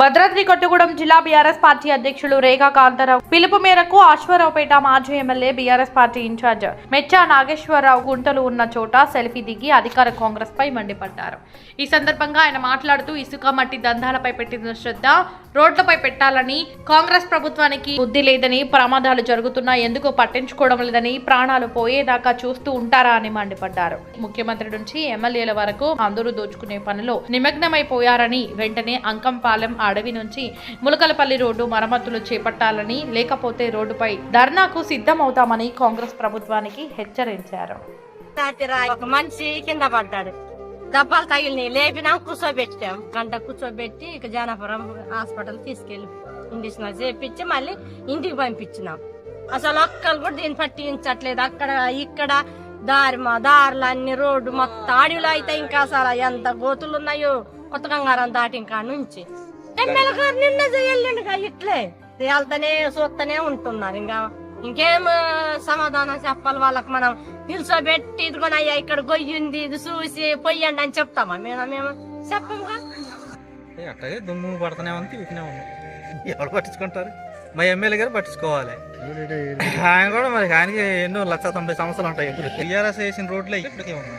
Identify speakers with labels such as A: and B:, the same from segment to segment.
A: భద్రాద్రి కొత్తగూడెం జిల్లా BRS party అధ్యక్షులు రేఖా కాంతారావు పిలుపు మేరకు అశ్వరావుపేట మాజీ MLA BRS party incharge Mecha Nageswara Rao గుంటలు ఉన్న చోట సెల్ఫీ దిగి అధికార కాంగ్రెస్ పై మండిపడ్డారు. ఈ సందర్భంగా ఆయన మాట్లాడుతూ ఇసుక మట్టి దందాలపై పెట్టిన శ్రద్ధ రోడ్లపై పెట్టాలని కాంగ్రెస్ ప్రభుత్వానికి బుద్ధి లేదని ప్రమాదాలు జరుగుతున్నా ఎందుకు పట్టించుకోవడం లేదని ప్రాణాలు పోయేదాకా చూస్తూ ఉంటారా అని మండిపడ్డారు. ముఖ్యమంత్రి నుంచి ఎమ్మెల్యేల వరకు అందరూ దోచుకునే పనిలో నిమగ్నమైపోయారని వెంటనే అంకంపాలెం అడవి నుంచి ములకలపల్లి రోడ్డు మరమ్మతులు చేపట్టాలని లేకపోతే రోడ్డుపై ధర్నాకు సిద్ధమవుతామని కాంగ్రెస్ ప్రభుత్వానికి హెచ్చరించారు.
B: రాత్రి ఒక మనిషి కింద పడ్డాడు. దెబ్బలు తగిలినాయి. లేపినాం కూర్చోబెట్టాం. గంట కూర్చోబెట్టి ఇక జానపురం హాస్పిటల్ తీసుకెళ్ళి ఇండిషన్ చేపించి మళ్ళీ ఇంటికి పంపించినాం. అసలు ఒక్కరు కూడా దీన్ని పట్టించట్లేదు. అక్కడ ఇక్కడ దారి మా దారులు అన్ని రోడ్డు మొత్తం అడవిలో అయితే ఇంకా అసలు ఎంత గోతులు ఉన్నాయో కొత్త గంగారం దాటి ఇంకా నుంచి. ఎమ్మెల్యే గారు నిన్న చేయాలండి ఇట్లే. వెళ్తానే చూస్తూనే ఉంటున్నారు ఇంకా ఇంకేం సమాధానం చెప్పాలి వాళ్ళకి మనం. నిల్చోబెట్టి ఇదిగోని అయ్యా ఇక్కడ గొయ్యి ఉంది ఇది చూసి పొయ్యండి అని చెప్తామా? మేము మేము చెప్పముగా
C: అట్లాగే దుమ్ము పడుతూనే ఉంది తిరుగుతూనే ఉంది. ఎవరు పట్టించుకుంటారు? మా ఎమ్మెల్యే గారు పట్టించుకోవాలి. ఆయన కూడా మరి ఆయనకి ఎన్నో లక్ష తొంభై సంవత్సరాలు ఉంటాయి. ఇప్పుడు టీఆర్ఎస్ వేసిన రోడ్లే ఇప్పటికే ఉన్నాయి.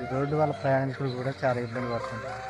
D: ఈ రోడ్డు వల్ల ప్రయాణికులు కూడా చాలా ఇబ్బంది పడుతుంటారు.